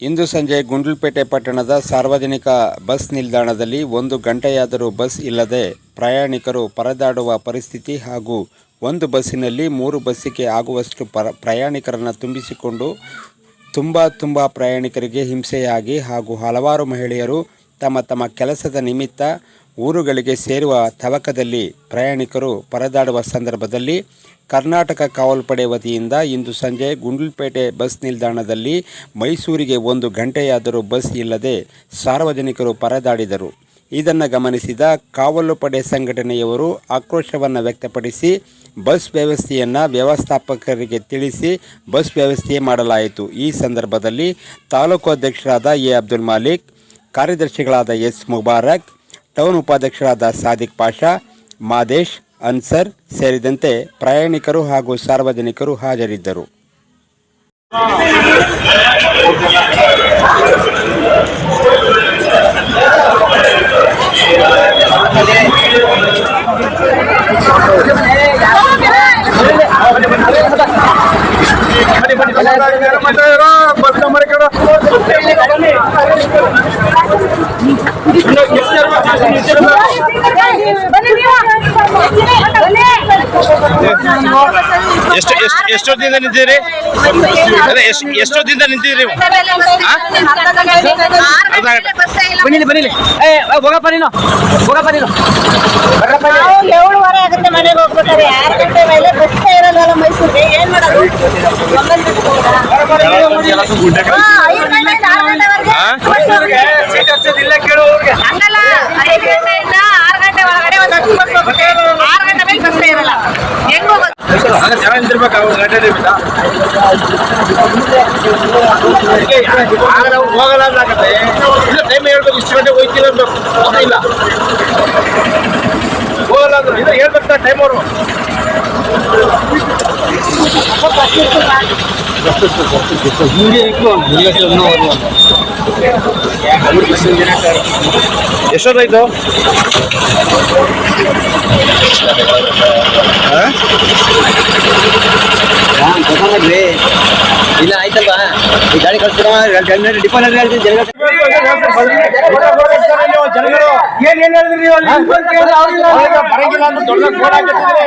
ಇಂದು ಸಂಜೆ ಗುಂಡ್ಲುಪೇಟೆ ಪಟ್ಟಣದ ಸಾರ್ವಜನಿಕ ಬಸ್ ನಿಲ್ದಾಣದಲ್ಲಿ ಒಂದು ಗಂಟೆಯಾದರೂ ಬಸ್ ಇಲ್ಲದೆ ಪ್ರಯಾಣಿಕರು ಪರದಾಡುವ ಪರಿಸ್ಥಿತಿ ಹಾಗೂ ಒಂದು ಬಸ್ಸಿನಲ್ಲಿ ಮೂರು ಬಸ್ಸಿಗೆ ಆಗುವಷ್ಟು ಪರ, ಪ್ರಯಾಣಿಕರನ್ನು ತುಂಬಿಸಿಕೊಂಡು ತುಂಬ ತುಂಬ ಪ್ರಯಾಣಿಕರಿಗೆ ಹಿಂಸೆಯಾಗಿ ಹಾಗೂ ಹಲವಾರು ಮಹಿಳೆಯರು ತಮ್ಮ ತಮ್ಮ ಕೆಲಸದ ನಿಮಿತ್ತ ಊರುಗಳಿಗೆ ಸೇರುವ ತವಕದಲ್ಲಿ ಪ್ರಯಾಣಿಕರು ಪರದಾಡುವ ಸಂದರ್ಭದಲ್ಲಿ ಕರ್ನಾಟಕ ಕಾವಲ್ಪಡೆ ವತಿಯಿಂದ ಇಂದು ಸಂಜೆ ಗುಂಡ್ಲುಪೇಟೆ ಬಸ್ ನಿಲ್ದಾಣದಲ್ಲಿ ಮೈಸೂರಿಗೆ ಒಂದು ಗಂಟೆಯಾದರೂ ಬಸ್ ಇಲ್ಲದೆ ಸಾರ್ವಜನಿಕರು ಪರದಾಡಿದರು. ಇದನ್ನು ಗಮನಿಸಿದ ಕಾವಲು ಪಡೆ ಸಂಘಟನೆಯವರು ಆಕ್ರೋಶವನ್ನು ವ್ಯಕ್ತಪಡಿಸಿ ಬಸ್ ವ್ಯವಸ್ಥೆಯನ್ನು ವ್ಯವಸ್ಥಾಪಕರಿಗೆ ತಿಳಿಸಿ ಬಸ್ ವ್ಯವಸ್ಥೆ ಮಾಡಲಾಯಿತು. ಈ ಸಂದರ್ಭದಲ್ಲಿ ತಾಲೂಕು ಅಧ್ಯಕ್ಷರಾದ ಎ ಅಬ್ದುಲ್ ಮಾಲಿಕ್, ಕಾರ್ಯದರ್ಶಿಗಳಾದ ಎಸ್ ಮುಬಾರಕ್ ಟೌನ್ ಉಪಾಧ್ಯಕ್ಷರಾದ ಸಾದಿಕ್ ಪಾಷಾ ಮಾದೇಶ್ ಅನ್ಸರ್ ಸೇರಿದಂತೆ ಪ್ರಯಾಣಿಕರು ಹಾಗೂ ಸಾರ್ವಜನಿಕರು ಹಾಜರಿದ್ದರು. ಬಸ್ ಎಷ್ಟು ಎಷ್ಟು ಎಷ್ಟೊತ್ತಿಂದ ನಿಂತಿದ್ದೀರಿ? ಅದೇ ಎಷ್ಟು ಎಷ್ಟೊತ್ತಿಂದ ನಿಂತಿದ್ದೀರಿ ಬನ್ನಿಲಿ ಏ ಹೋಗಪ್ಪ ನೀನು. ಹೋಗಪ್ಪ ನೀನು. ನಾವು ಏಳುವರೆ ಆಗುತ್ತೆ ಮನೆಗೆ ಹೋಗ್ಬೇಕಾದ್ರೆ ಆರು ಗಂಟೆ ಮೇಲೆ ಬಸ್ ಇರಲ್ಲ ಮೈಸೂರಿಗೆ? ಏನ್ ಮಾಡೋದು ಒಂಬತ್ತು ಹಾ, ಐದು ಗಂಟೆಯಿಂದ ಆರು ಗಂಟೆವರೆಗೆ ಹಾ? ಬಸ್ ಹೋಗುತ್ತೆ. ಇಲ್ಲ ಕೇಳು ಅವ್ರಿಗೆ ಹಂಗಲ್ಲ ಐದು ಗಂಟೆಯಿಂದ ಆರು ಗಂಟೆ ಒಳಗಡೆ ಒಂದು ಹತ್ತು ಬಸ್ ಹೋಗುತ್ತೆ ಆರು ಗಂಟೆ ಮೇಲೆ ಬಸ್ ಇರಲ್ಲ ಹೆಂಗ್ ಹೋಗೋದು ಜನ ಹೋಗಲ್ಲ ಇಲ್ಲ ಟೈಮ್ ಹೇಳ್ಬೇಕು ಇಷ್ಟು ಗಂಟೆ ಹೋಯ್ತಿಲ್ಲ ಅನ್ಬೇಕು ಹೋಗೇ ಇಲ್ಲ ಹೋಗಲ್ಲ ಅಂದ್ರೆ ಇದು ಹೇಳ್ಬೇಕು ಟೈಮ್ ಅವರು ಎಷ್ಟೊತ್ತಾಯ್ತು ಇಲ್ಲ ಆಯ್ತಲ್ವಾ ಈ ಗಾಡಿ ಕಳ್ಸ್ಬಿಡ ಡಿಪೋ ಹೇಳ್ತೀನಿ ಜನ ಜನಗಳು ಏನ್ ಏನ್ ಹೇಳಿದ್ರಿ ನೀವು ಬರಂಗಿಲ್ಲ ಅಂತ ದೊಡ್ಡ ಬೋರ್ಡ್ ಹಾಕಿದ್ರೆ?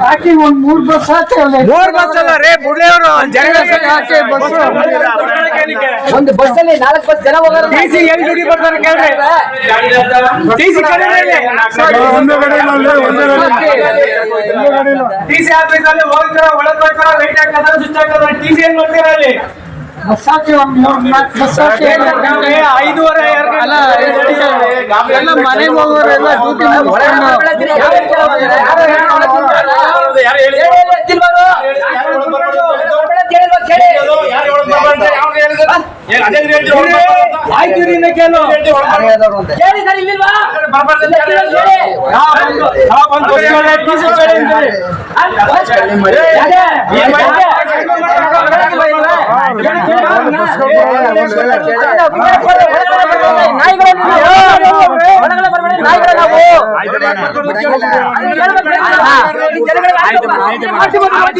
ಹಾಕಿ ಒಂದ್ ಮೂರ್ ಬಸ್ ಹಾಕಿ ಮೂರ್ ಬಸ್ ಅಲ್ಲ ರೇ ಬುಡ್ಲೆಯವರು ಹಾಕಿ ಬಸ್. ಒಂದು ಬಸ್ ಅಲ್ಲಿ ನಾಲ್ಕು ಬಸ್ ಜನ ಹೋಗೋರು ಟಿ ಸಿ ಎಲ್ಲಿ ದುಡಿ ಬರ್ತಾರೆ ಕೇಳ್ರಿ. ಟಿ ಸಿ ಟಿಸಿ ಆಫೀಸ್ ಅಲ್ಲಿ ಹೋಗ್ತಾರ ಒಳಗ್ ಬರ್ತಾರ ಲೈಟ್ ಹಾಕದ ಸ್ವಿಚ್ ಸಿ ಏನ್ ಮಾಡ್ತೀರಾ ಅಲ್ಲಿ? ಬಸ್ ಹಾಕಿ ಒಂದ್ ಮೂರ್ ನಾಲ್ಕು ಬಸ್ ಹಾಕಿ ಎಲ್ಲ ಮನೆಗೆ ಹೋಗೋರೆಲ್ಲ ಡ್ಯೂಟಿ ಯಾರು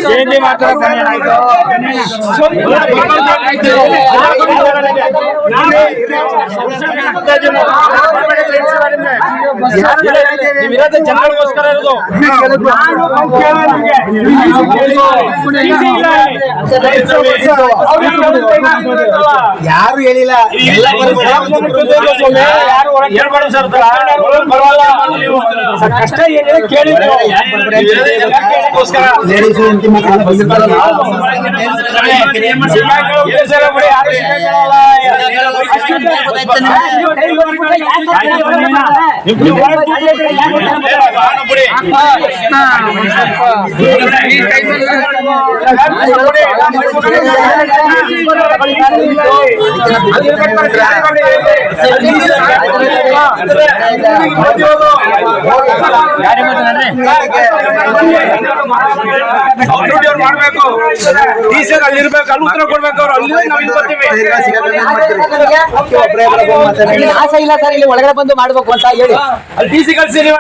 ಜಯಂತಿ ಮಾತಾಡ್ತಾನೆ ಏನಾಯ್ತು? ಜನಗಳಿಗೋಸ್ಕರ ಇರೋದು ಯಾರು ಹೇಳಿಲ್ಲ ಕಷ್ಟ ಏನಿದೆ ಕೇಳಿ ನೀವು. ಜನಗಳಿಗೋಸ್ಕರ. ಸಿಕ್ಕಾಕೊಳ್ಳೋ ಉದ್ದೇಶ ಇಲ್ಲ ಬಿಡಿ, ಯಾರು Saya. ಈ ಮಾಡ್ಬೇಕು ಅಲ್ಲಿ ಉತ್ತರ ಕೊಡ್ಬೇಕು ಅವ್ರು ಅಲ್ಲಿ ನಾವು ಬರ್ತೀವಿ ಆಸೆ ಇಲ್ಲ ಸರ್ ಇಲ್ಲಿ ಒಳಗಡೆ ಬಂದು ಮಾಡ್ಬೇಕು ಅಂತ ಹೇಳಿ. ಅಲ್ಲಿ ಡಿ ಸಿ ಕಳ್ಸಿ ನೀವು.